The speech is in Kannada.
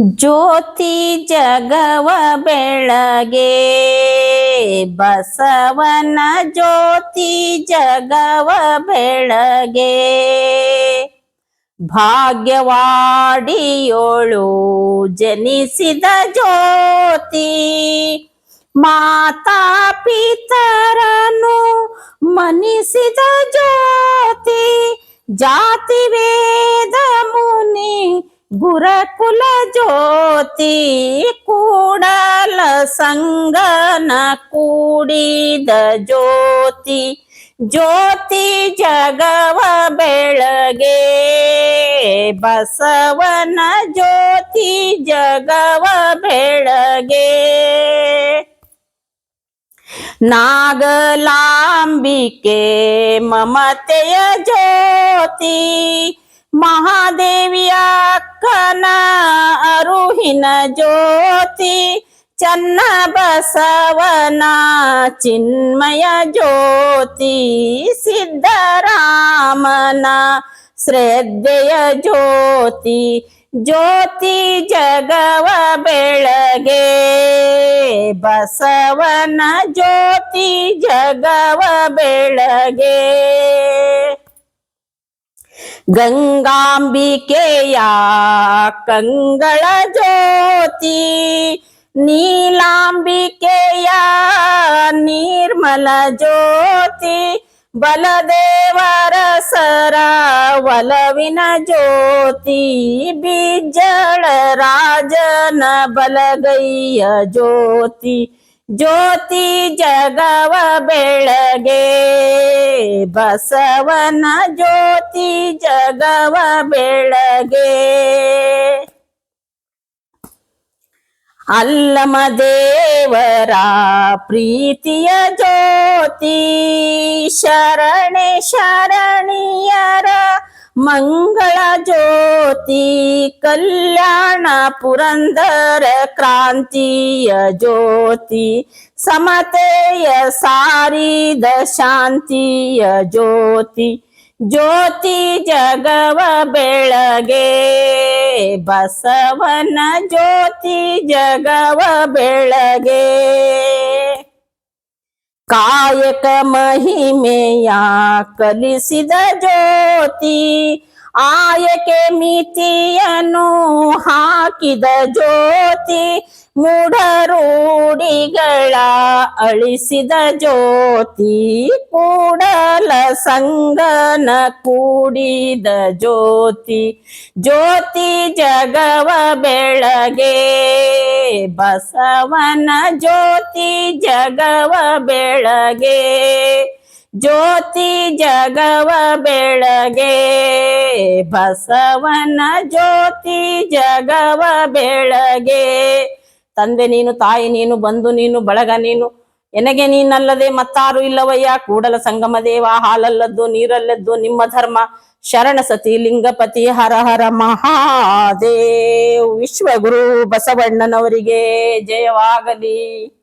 ಜ್ಯೋತಿ ಜಗವ ಬೆಳಗೆ, ಬಸವನ ಜ್ಯೋತಿ ಜಗವ ಬೆಳಗೆ. ಭಾಗ್ಯವಾಡಿಯೋಳು ಜನಿಸಿದ ಜ್ಯೋತಿ, ಮಾತಾ ಪಿತರನು ಮನಿಸಿದ ಜ್ಯೋತಿ, ಜಾತಿ, ವೇದ, ಮುನಿ ಗುರಕುಲ ಜ್ಯೋತಿ ಕೂಡಲ ಸಂಗನ ಕೂಡಿದ ಜ್ಯೋತಿ ಜ್ಯೋತಿ ಜಗವ ಬೆಳಗೆ. ಬಸವನ ಜ್ಯೋತಿ ಜಗವ ಬೆಳಗೆ. ನಾಗಲಾಂಬಿಕೆ ಮಮತೆಯ ಜ್ಯೋತಿ ಮಹಾದೇವಿಯ ಅಕ್ಕನ ಅರುಹಿನ ಜ್ಯೋತಿ ಚನ್ನ ಬಸವನ ಚಿನ್ಮಯ ಜ್ಯೋತಿ ಸಿದ್ಧರಾಮನ ಶ್ರದ್ಧೆಯ ಜ್ಯೋತಿ ಜ್ಯೋತಿ ಜಗವ ಬೆಳಗೆ ಬಸವನ ಜ್ಯೋತಿ ಜಗವ ಬೆಳಗೆ ಗಂಗಾಂಬಿಕೆಯ ಕಂಗಳ ಜ್ಯೋತಿ ನೀಲಾಂಬಿಕೆಯ ನಿರ್ಮಲ ಜ್ಯೋತಿ ಬಲದೇವರ ಸರ ಒಲವಿನ ಜ್ಯೋತಿ ಬಿಜ್ಜಳ ರಾಜನ ಬಲಗೈಯ ಜ್ಯೋತಿ ಜ್ಯೋತಿ ಜಗವ ಬೆಳಗೆ ಬಸವನ ಜ್ಯೋತಿ ಜಗವ ಬೆಳಗೆ ಅಲ್ಲಮ ದೇವರ ಪ್ರೀತಿಯ ಜ್ಯೋತಿ ಶರಣೆ ಶರಣಿಯರ ಮಂಗಳ ಜ್ಯೋತಿ ಕಲ್ಯಾಣ ಪುರಂದರ ಕ್ರಾಂತಿಯ ಜ್ಯೋತಿ ಸಮತೆಯ ಸಾರಿದ ಶಾಂತಿಯ ಜ್ಯೋತಿ ಜ್ಯೋತಿ ಜಗವ ಬೆಳಗೆ ಬಸವನ ಜ್ಯೋತಿ ಜಗವ ಬೆಳಗೆ ಕಾಯಕ ಮಹಿಮೆಯ ಕಲಿಸಿದ ಜ್ಯೋತಿ, ಆಯಕೆ ಮಿತಿಯನ್ನು ಹಾಕಿದ ಜ್ಯೋತಿ, ಮೂಢರೂಢಿಗಳ ಅಳಿಸಿದ ಜ್ಯೋತಿ, ಕೂಡಲ ಸಂಗನ ಕೂಡಿದ ಜ್ಯೋತಿ ಜ್ಯೋತಿ ಜಗವ ಬೆಳಗೆ ಬಸವನ ಜ್ಯೋತಿ ಜಗವ ಬೆಳಗೆ, ಜ್ಯೋತಿ ಜಗವ ಬೆಳಗೆ, ಬಸವನ ಜ್ಯೋತಿ ಜಗವ ಬೆಳಗೆ. ತಂದೆ ನೀನು, ತಾಯಿ ನೀನು ಬಂದು ನೀನು, ಬಳಗ ನೀನು ಎನಗೆ ನೀನಲ್ಲದೆ ಮತ್ತಾರು ಇಲ್ಲವಯ್ಯ? ಕೂಡಲ ಸಂಗಮ ದೇವ, ಹಾಲಲ್ಲದ್ದು, ನೀರಲ್ಲದ್ದು, ನಿಮ್ಮ ಧರ್ಮ. ಶರಣ ಸತಿ ಲಿಂಗಪತಿ ಹರ ಹರ ಮಹಾದೇವ್. ವಿಶ್ವಗುರು ಬಸವಣ್ಣನವರಿಗೆ ಜಯವಾಗಲಿ.